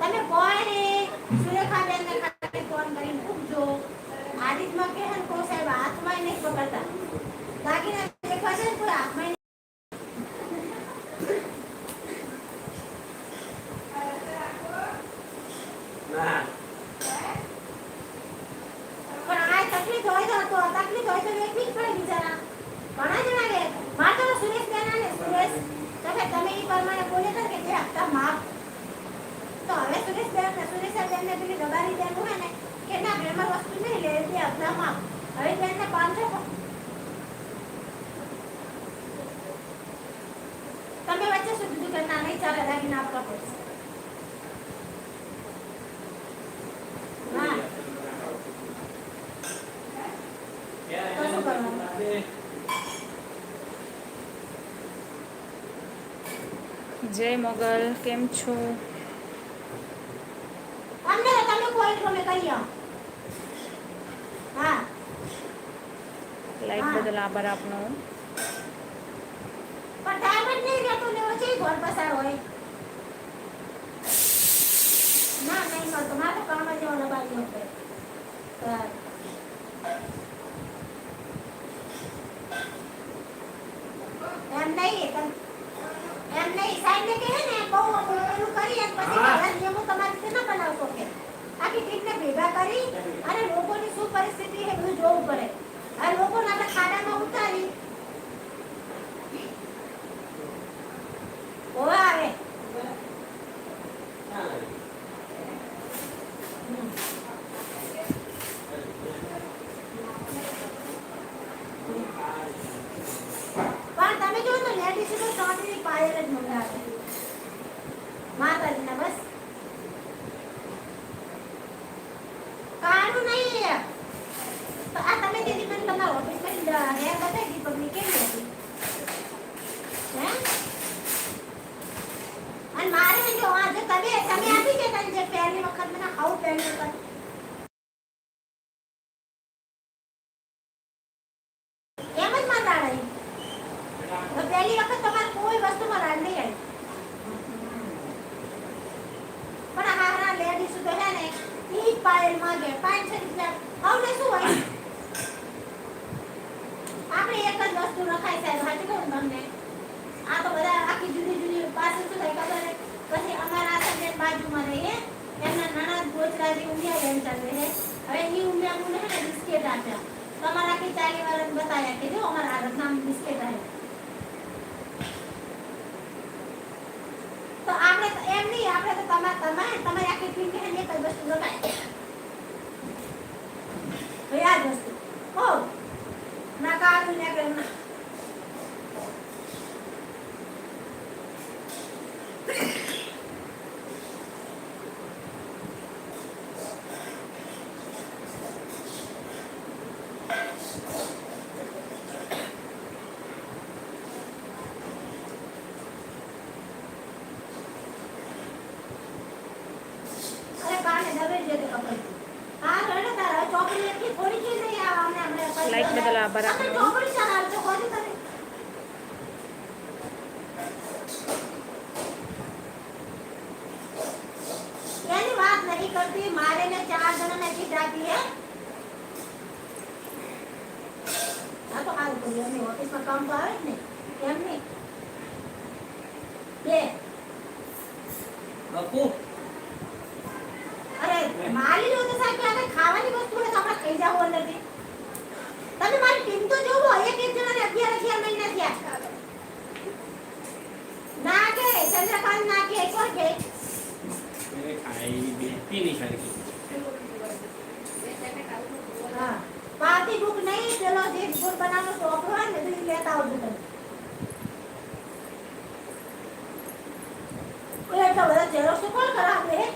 તમે કોઈ સુરેખાબેન ને ખાલી ફોન કરીને પૂછજો. આદિત્યમાં કે હન કો સાહેબ હાથમાં નહીં પકડતા. દાગીના દેખવા છે ને કોઈ હાથમાં ના પણ આ તકલીફ હોય તો તો તકલીફ હોય તો વેઠવી જ પડે બિચારા ઘણા જણા કે મારે તો સુરેશ બેન ને સુરેશ તો કે તમે ઈ પ્રમાણે બોલે તો કે જે હપ્તા માફ તો હવે સુરેશ બેન સુરેશ બેન ને પેલી દબારી બેન હોય ને, કે ના ગ્રેમર વસ્તુ નહીં લે તે માફ હવે બેન ને પાંચસો તમે વચ્ચે શું કીધું કે ના, નહીં ચાલે, દાગીના આપવા પડશે? જય મોગલ, કેમ છો? તો તમે કોઈ તમે કરી આવો હા લાઈક બદલ આભાર આપનો પણ ટાઈમ જ નહીં રહેતો ને ઓછી ઘર પસાર હોય ના નહીં મળતો મારે તો કામ જ એવો લગાડી હોય એમ નહીં તમ- એમ નહીં સાહેબ ને કહે ને બહુ પેલું કરી અને પછી હા. ઘણા નિયમો તમારી રીતે ના બનાવશો કે આખી ટીમને ભેગા કરી અને લોકોની શું પરિસ્થિતિ એ બધું જોવું પડે. આ લોકોને આપણે ખાડામાં ઉતારી ઓવા આવે પણ તમે જો તો લેડીઝ તો ચોટલી પાયલ જ મંગાવે માતાજીના બસ કાળું નહીં તો આ તમે તે દી મને તમારા ઓફિસમાં હેર બતાવી દીપકની કેવી હતી હે અને મારે જો આજે તમે તમે આપી છે તને જે પહેલી વખત મને આવું પહેલી વખત જ વસ્તુ રખાય સાહેબ સાચું કહું તમને આ તો બધા આખી જુદી જુદી પાસે શું થાય ખબર છે? પછી અમારા સબ્જેક્ટ બાજુમાં રહીએ એમના નાના ગોચરાજી ઉમિયા બેન ચાલે છે હવે ઈ ઉમિયા મુને હે ને બિસ્કિટ આપ્યા તમારા આખી ચાલી વાળાને બતાવ્યા કે જો અમારા આ નામ બિસ્કિટ આવે તો આપણે તો એમ નહીં આપણે તો તમારે તમારે તમારી આખી ટીમ કે એક જ વસ્તુ લગાય लाइक बद्दल आभार करती मारे ने चार ने है। ना तो आज में काम तो क्या ये। बापू। अरे माली जो तो में आता खावा नहीं बस थोड़ा सामान अपना कहीं अंदर ના કે ચંદ્રકાંત ના કે કોઈ કે મેરે ખાઈ બેસતી નહીં સરખી હા પાર્ટી બુક નહીં પેલો જે ગુડ બનાવવાનો ચોપડો હોય ને તો ઈ લેતા આવજો તમે ઓય એટલા બધા ઝેરોક્ષ તો કોણ કરાવે હે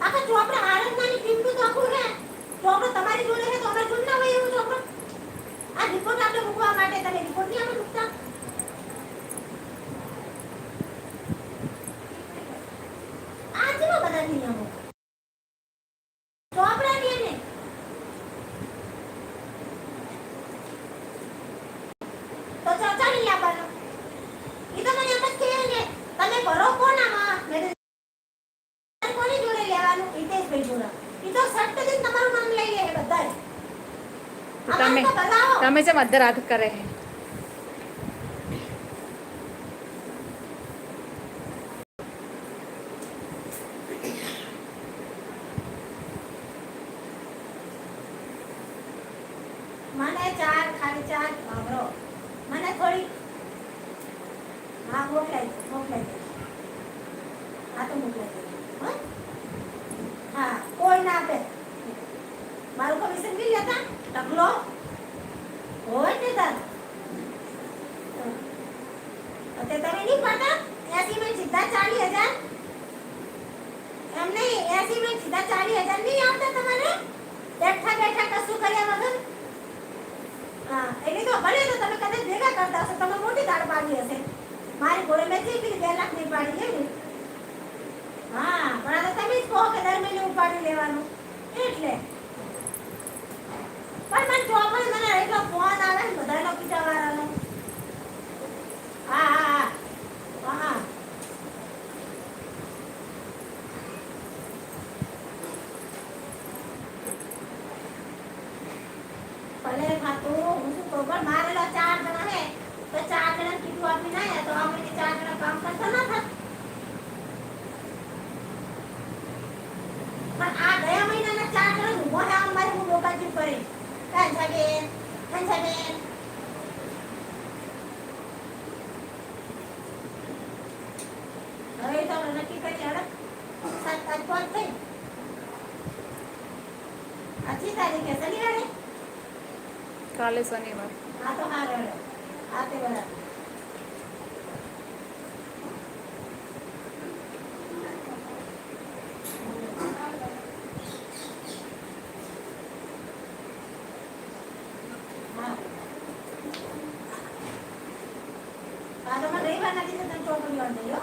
આખા ચોપડા આનંદની ટીમનું તો આખું હે ચોપડો તમારી જોડે હે તો અમારી જોડે ના હોય એવું ચોપડો આ રિપોર્ટ આપણે મૂકવા માટે તમે રિપોર્ટ નહીં આપણે મૂકતા से मध्य रात कर रहे हैं। તે તમે નહીં પાડતા એસી મિનિટ સીધા હજાર. એમ નહીં, એસી મિનિટ સીધા ચાલીસ હજાર નહીં આવતા તમારે? બેઠા બેઠા કશું કર્યા વગર? હા, એટલે તો ભલે તો તમે કદાચ ભેગા કરતા હશો તમે મોટી દાળ પાડી હશે. મારી ઘોડે મેં થઈ ગઈ બે લાખની પાડી ને હા, પણ આ તો તમે જ કહો કે દર મહિને ઉપાડી લેવાનું. એટલે. પણ મને જો મને એટલો ફોન આવે ને બધાનો હા હવે તો આપણે નક્કી કરી હડક સાત પાંચ પાંચ થઈ આછી તારીખે શનિવારે કાલે શનિવાર આ તો હારે હડક આ તે બરાબર હા. આ તો મને રવિવારના દિવસે તમે ચોપડીઓ આપી દેજો.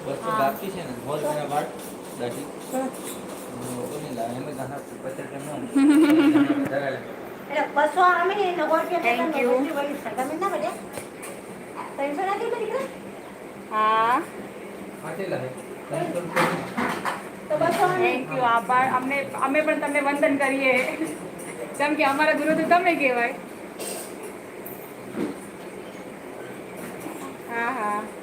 બસો બાકી છે ને હોલ તેના વાળ દાઢી હા. કોની લાવે એમ જ હા પચાસ કેમ ન વધારે એટલે બસો. ને ત્રણસો દીકરા હા. તો બસો થેન્ક યુ આભાર. અમને અમે પણ તમને વંદન કરીએ. કેમ કે અમારા ગુરુ તો તમે કહેવાય. હા હા.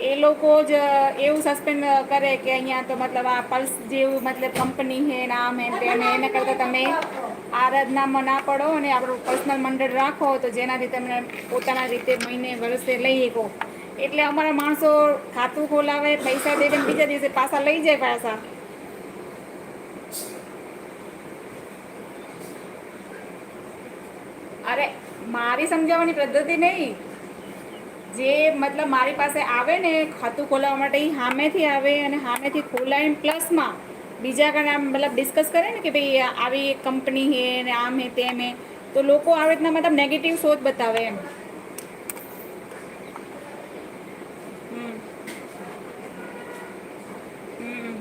એ લોકો જ એવું સસ્પેન્ડ કરે કે અહીંયા તો મતલબ આ પલ્સ જેવું મતલબ કંપની છે, નામ આમ હે તેમ એને કરતાં તમે આરાધનામાં ના પડો અને આપણું પર્સનલ મંડળ રાખો તો જેનાથી તમે પોતાના રીતે મહિને, વર્ષે લઈ શકો. એટલે અમારા માણસો ખાતું ખોલાવે, પૈસા દે ને બીજા દિવસે પાછા લઈ જાય પાછા. અરે, મારી સમજાવવાની પદ્ધતિ નહીં. જે મતલબ મારી પાસે આવે ને ખાતું ખોલાવવા માટે એ સામેથી આવે અને સામેથી ખોલાવીને પ્લસમાં બીજા કારણે આમ મતલબ ડિસ્કસ કરે ને કે ભાઈ આવી કંપની હે ને આમ હે તેમ હે, તો લોકો આવી રીતના મતલબ નેગેટિવ સોચ બતાવે એમ હમ. હમ.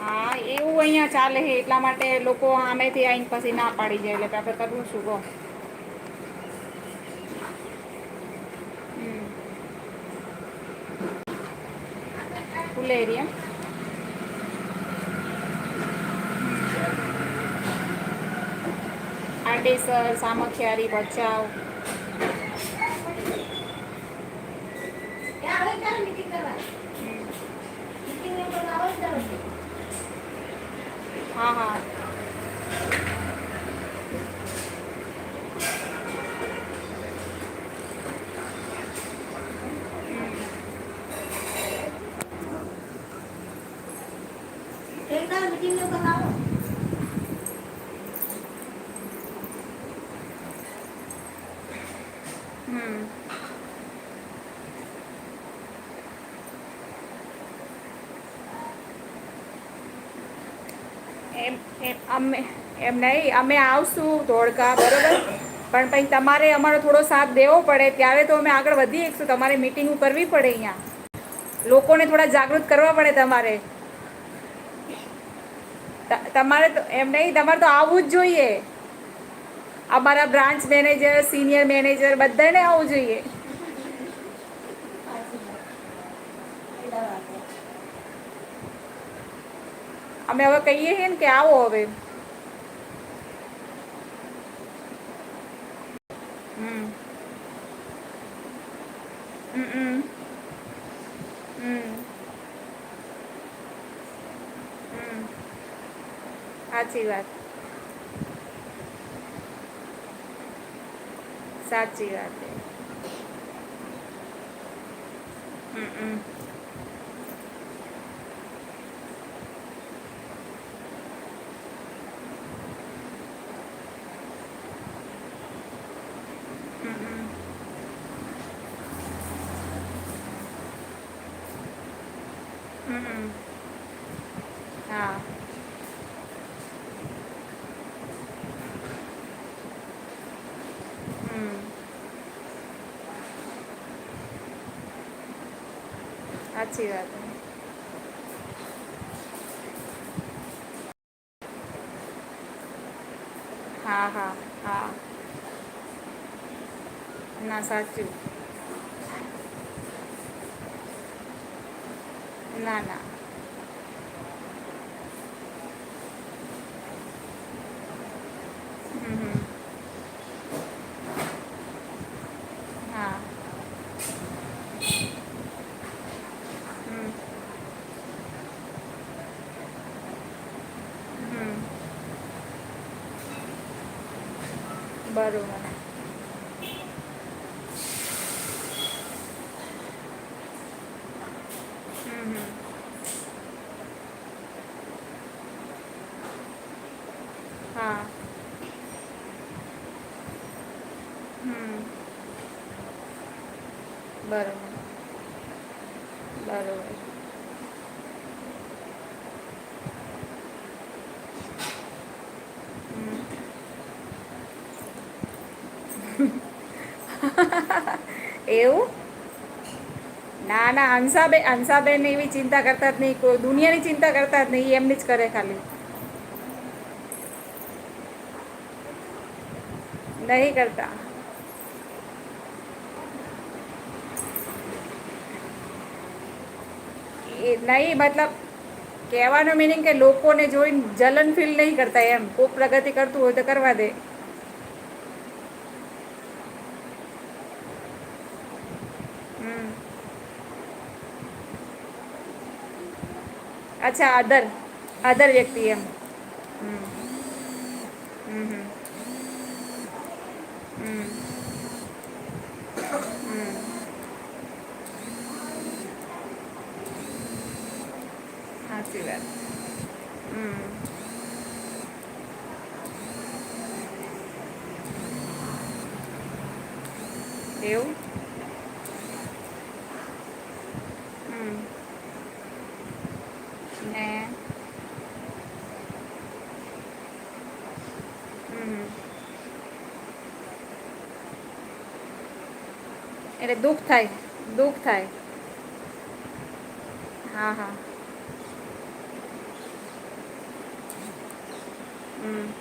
હા એવું છે એટલા માટે લોકો આમેથી આઈને પછી ના પાડી જાય, એટલે આપણે કરવું શું કહો. એરિયા આડેસર સામખિયારી ભચાઉ હા હા એક દાડો meeting ની ઉપર અમે એમ નહીં, અમે આવશું ધોળકા, બરોબર? પણ પછી તમારે અમારો થોડો સાથ દેવો પડે. ત્યારે તો અમે આગળ વધી શકશું. તમારે મિટિંગ કરવી પડે અહીંયા? લોકોને થોડા જાગૃત કરવા પડે તમારે. તમારે તો એમ નહીં, તમારે તો આવવું જ જોઈએ. અમારા બ્રાન્ચ મેનેજર સિનિયર મેનેજર બધાને આવવું જોઈએ. અમે હવે કહીએ છીએ ને કે આવો હવે હમ હમ હમ હમ સાચી વાત. સાચી વાત. હમ હમ હમ. હા હમ સાચી વાત હા હા હા ના સાચું পারবো না हाँ बरोबर એવું? ના ના હંસાબેન હંસાબેન એવી ચિંતા કરતા જ નહીં. કોઈ દુનિયાની ચિંતા કરતા જ નહીં. એમની જ કરે ખાલી. નહીં કરતા. એ નહીં, મતલબ કહેવાનો મિનિંગ કે લોકોને જોઈને જલન ફીલ નહીં કરતા એમ. કોઈ પ્રગતિ કરતું હોય તો કરવા દે. अच्छा अदर अदर व्यक्ति है। हम्म हम्म।, हम्म, हम्म। એટલે દુઃખ થાય દુઃખ થાય. હા હા. હમ.